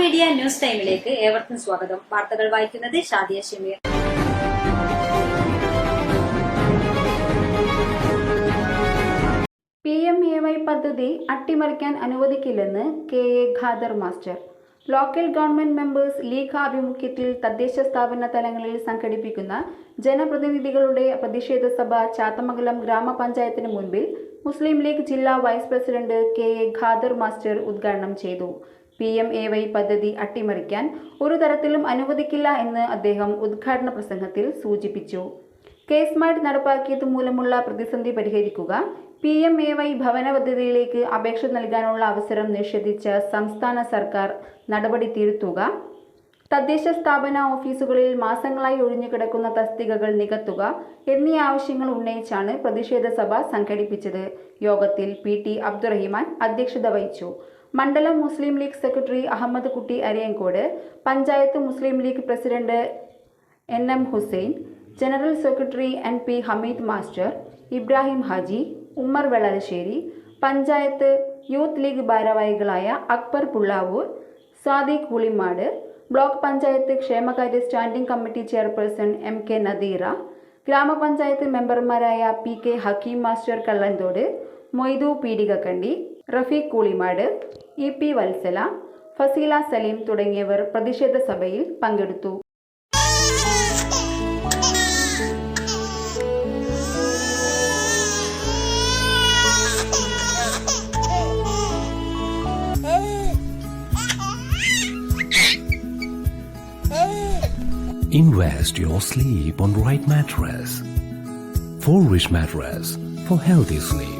Media news ടൈമിലേക്ക് ഏവർക്കും സ്വാഗതം. വാർത്തകൾ വായിക്കുന്നത് Shadiya Shameer. P M A Y പദ്ധതി അട്ടിമറിക്കാൻ അനുവദിക്കില്ലെന്ന് K A Khader master. Local government members league ആഭിമുഖ്യത്തിൽ തദ്ദേശ സ്ഥാപന തലങ്ങളിൽ സംഘടിപ്പിക്കുന്ന ജനപ്രതിനിധികളുടെ പ്രതിഷേധ സഭ ചാത്തമംഗലം ഗ്രാമപഞ്ചായത്തിന് മുൻപിൽ മുസ്ലിം ലീഗ് ജില്ലാ vice president K A Khader master ഉദ്ഘാടനം ചെയ്തു. പി എം എ വൈ പദ്ധതി അട്ടിമറിക്കാൻ ഒരു തരത്തിലും അനുവദിക്കില്ല എന്ന് അദ്ദേഹം ഉദ്ഘാടന പ്രസംഗത്തിൽ സൂചിപ്പിച്ചു. കെ സ്മാർട്ട് നടപ്പാക്കിയത് മൂലമുള്ള പ്രതിസന്ധി പരിഹരിക്കുക പി എം എ വൈ ഭവന പദ്ധതിയിലേക്ക് അപേക്ഷ നൽകാനുള്ള അവസരം നിഷേധിച്ച സംസ്ഥാന സർക്കാർ നടപടി തിരുത്തുക തദ്ദേശ സ്ഥാപന ഓഫീസുകളിൽ മാസങ്ങളായി ഒഴിഞ്ഞുകിടക്കുന്ന തസ്തികകൾ നികത്തുക എന്നീ ആവശ്യങ്ങൾ ഉന്നയിച്ചാണ് പ്രതിഷേധ സഭ സംഘടിപ്പിച്ചത്. യോഗത്തിൽ പി ടി അബ്ദുറഹിമാൻ അധ്യക്ഷത വഹിച്ചു. മണ്ഡലം മുസ്ലിം league secretary Ahammed Kutty Ariyankode panchayat Muslim League president N M Hussain general secretary N P Hameed master Ibrahim Haji Ummer Vellalassery panchayat youth league ഭാരവാഹികളായ അക്ബർ പുള്ളാവൂർ സാദിഖ് പുളിമാട് ബ്ലോക്ക് പഞ്ചായത്ത് ക്ഷേമകാര്യ standing committee chairperson M K Nadeera ഗ്രാമപഞ്ചായത്ത് മെമ്പർമാരായ P K Hakeem master Kallanthode Moidu Peedikakkandi Rafeeq Koolimad E P Vatsala Faseela Saleem തുടങ്ങിയവർ പ്രതിഷേധ സഭയിൽ പങ്കെടുത്തു Invest your sleep on right mattress. For rich mattress for healthy sleep.